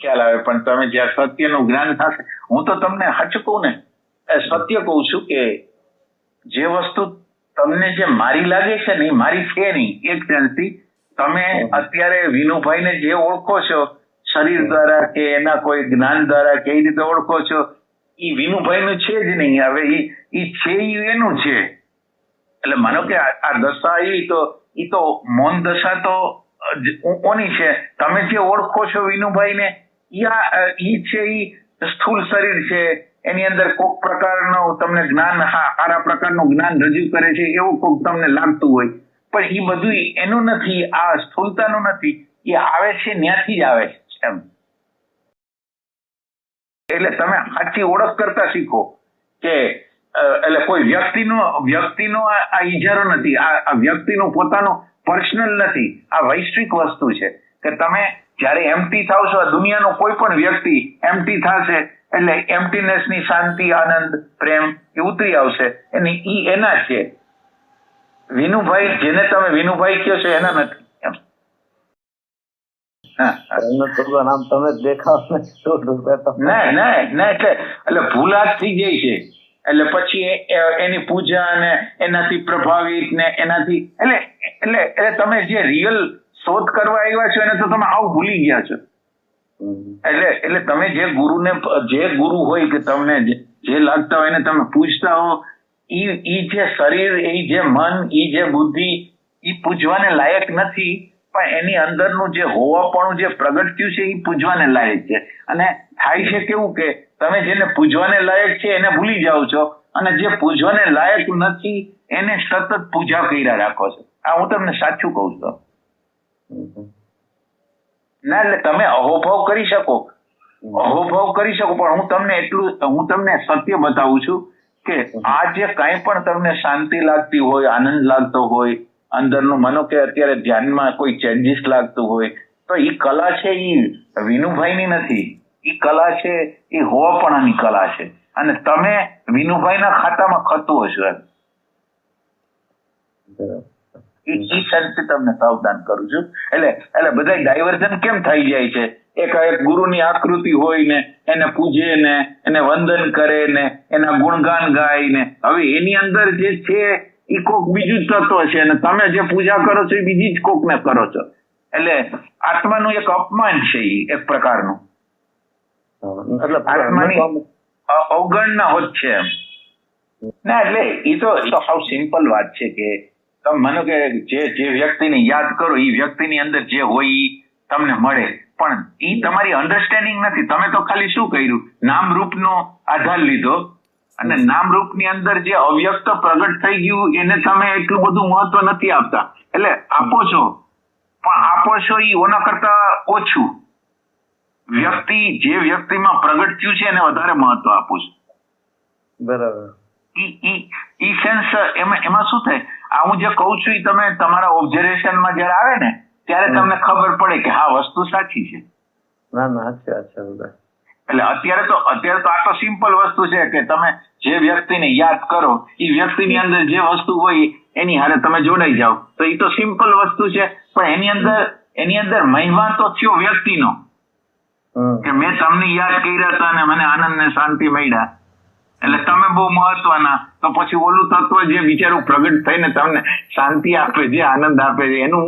ખ્યાલ આવે, પણ તમે જ્યાં સત્યનું જ્ઞાન થશે, હું તો તમને હચ કહું ને સત્ય કહું છું કે જે વસ્તુ તમને જે મારી લાગે છે ને મારી છે નહીં એક ક્ષણથી તમે અત્યારે વિનુભાઈને જે ઓળખો છો, શરીર દ્વારા કે એના કોઈ જ્ઞાન દ્વારા કેવી રીતે ઓળખો છો એ વિનુભાઈનું છે જ નહીં, હવે એ છે એનું છે. એટલે માનો કે આ દશા એ તો એ તો મૌન દશા તો કોની છે. તમે જે ઓળખો છો વિનુભાઈને આ ઈ છે ઈ સ્થૂળ શરીર છે. એની અંદર કોઈક પ્રકારનું તમને જ્ઞાન સારા પ્રકારનું જ્ઞાન રજૂ કરે છે, એવું કોઈક તમને લાગતું હોય. પણ એ બધું એનું નથી, આ સ્થૂળતાનું નથી. એ આવે છે, ત્યાંથી જ આવે છે, એમ. એટલે તમે સાચી ઓળખ કરતા શીખો કે એટલે કોઈ વ્યક્તિનો વ્યક્તિનો આ ઈજારો નથી. આ વ્યક્તિનું પોતાનું પર્સનલ નથી. આ વૈશ્વિક વસ્તુ છે કે તમે જ્યારે એમટી થાવ છો આ દુનિયાનો કોઈ પણ વ્યક્તિ એમટી થશે એટલે emptiness ની શાંતિ આનંદ પ્રેમ એ ઉતરી આવશે. એની ઈ એના છે. વિનુભાઈ જેને તમે વિનુભાઈ કહો છો એના નથી. એટલે પછી એની પૂજા ને એનાથી પ્રભાવિત ને એનાથી એટલે એટલે એટલે તમે જે રિયલ શોધ કરવા આવ્યા છો એને તો તમે આવું ભૂલી ગયા છો. એટલે એટલે તમે જે ગુરુને, જે ગુરુ હોય કે તમને જે- લાગતા હોય એને તમે પૂછતા હો, ઈ ઈ જે શરીર, ઈ જે મન, ઈ જે બુદ્ધિ, ઈ પૂજવાને લાયક નથી, પણ એની અંદરનું જે હોવાપણું જે પ્રગટ થયું છે એ પૂજવાને લાયક છે. અને થાય છે કેવું કે તમે જેને પૂજવાને લાયક છે, એને ભૂલી જાઓ છો, અને જે પૂજવાને લાયક નથી, એને સતત પૂજા કર્યા રાખો છો. આ હું તમને સાચું કહું છું. ના એટલે તમે અહોભાવ કરી શકો. અહોભાવ કરી શકો પણ હું તમને એટલું હું તમને સત્ય બતાવું છું કે આ જે કાંઈ પણ તમને શાંતિ લાગતી હોય આનંદ લાગતો હોય અંદરનું મનો કે અત્યારે ધ્યાનમાં કોઈ ચેન્જીસ લાગતું હોય તો એ કલા છે એ વિનુભાઈની નથી. એ કલા છે એ હોવાપણાની કલા છે. અને તમે વિનુભાઈના ખાતામાં ખતું હશો એમ. બરાબર. ઈ સેન્સથી તમને સાવધાન કરું છું. એટલે એટલે બધા ડાયવર્ઝન કેમ થઈ જાય છે? એક એક ગુરુની આકૃતિ હોય ને એને પૂજે ને એને વંદન કરે ને એના ગુણગાન ગાય ને. હવે એની અંદર જે છે એ કોક બીજું જ તત્વ છે અને તમે જે પૂજા કરો છો એ બીજી જ કોક ને કરો છો. એટલે આત્માનું એક અપમાન છે ઈ એક પ્રકારનું. એટલે આત્માની અવગણના હોત છે એમ. ના એટલે એ તો એ તો સાવ સિમ્પલ વાત છે કે તમે માનો કે જે જે વ્યક્તિને યાદ કરો એ વ્યક્તિની અંદર જે હોય એ તમને મળે. પણ એ તમારી અન્ડરસ્ટેન્ડિંગ નથી. તમે તો ખાલી શું કર્યું? નામ રૂપનો આધાર લીધો. અને નામ રૂપની અંદર જે અવ્યક્ત પ્રગટ થઈ ગયું, એને તમે એટલું બધું મહત્વ નથી આપતા. એટલે આપો છો. પણ આપો છો એ ઓના કરતા ઓછું. વ્યક્તિ જે વ્યક્તિમાં પ્રગટ થયું છે, એને વધારે મહત્વ આપું છું. બરાબર. ઈ સેન્સ એમાં એમાં શું થાય? આ હું જે કહું છું એ તમે તમારા ઓબ્ઝર્વેશનમાં જ્યારે આવે ને ત્યારે તમને ખબર પડે કે હા વસ્તુ સાચી છે. ના ના અચ્છા અચ્છા એટલે અત્યારે તો અત્યારે તો આ તો સિમ્પલ વસ્તુ છે કે તમે જે વ્યક્તિને યાદ કરો એ વ્યક્તિની અંદર જે વસ્તુ હોય એની હારે તમે જોડાઈ જાઓ. તો એ તો સિમ્પલ વસ્તુ છે પણ એની અંદર એની અંદર મહિમા તો થયો વ્યક્તિનો. કે મેં તમને યાદ કર્યા હતા અને મને આનંદ ને શાંતિ મળ્યા એટલે તમે બહુ મહત્વના. તો પછી ઓલું તત્વ જે બિચારું પ્રગટ થઈને તમને શાંતિ આપે છે આનંદ આપે છે, એનું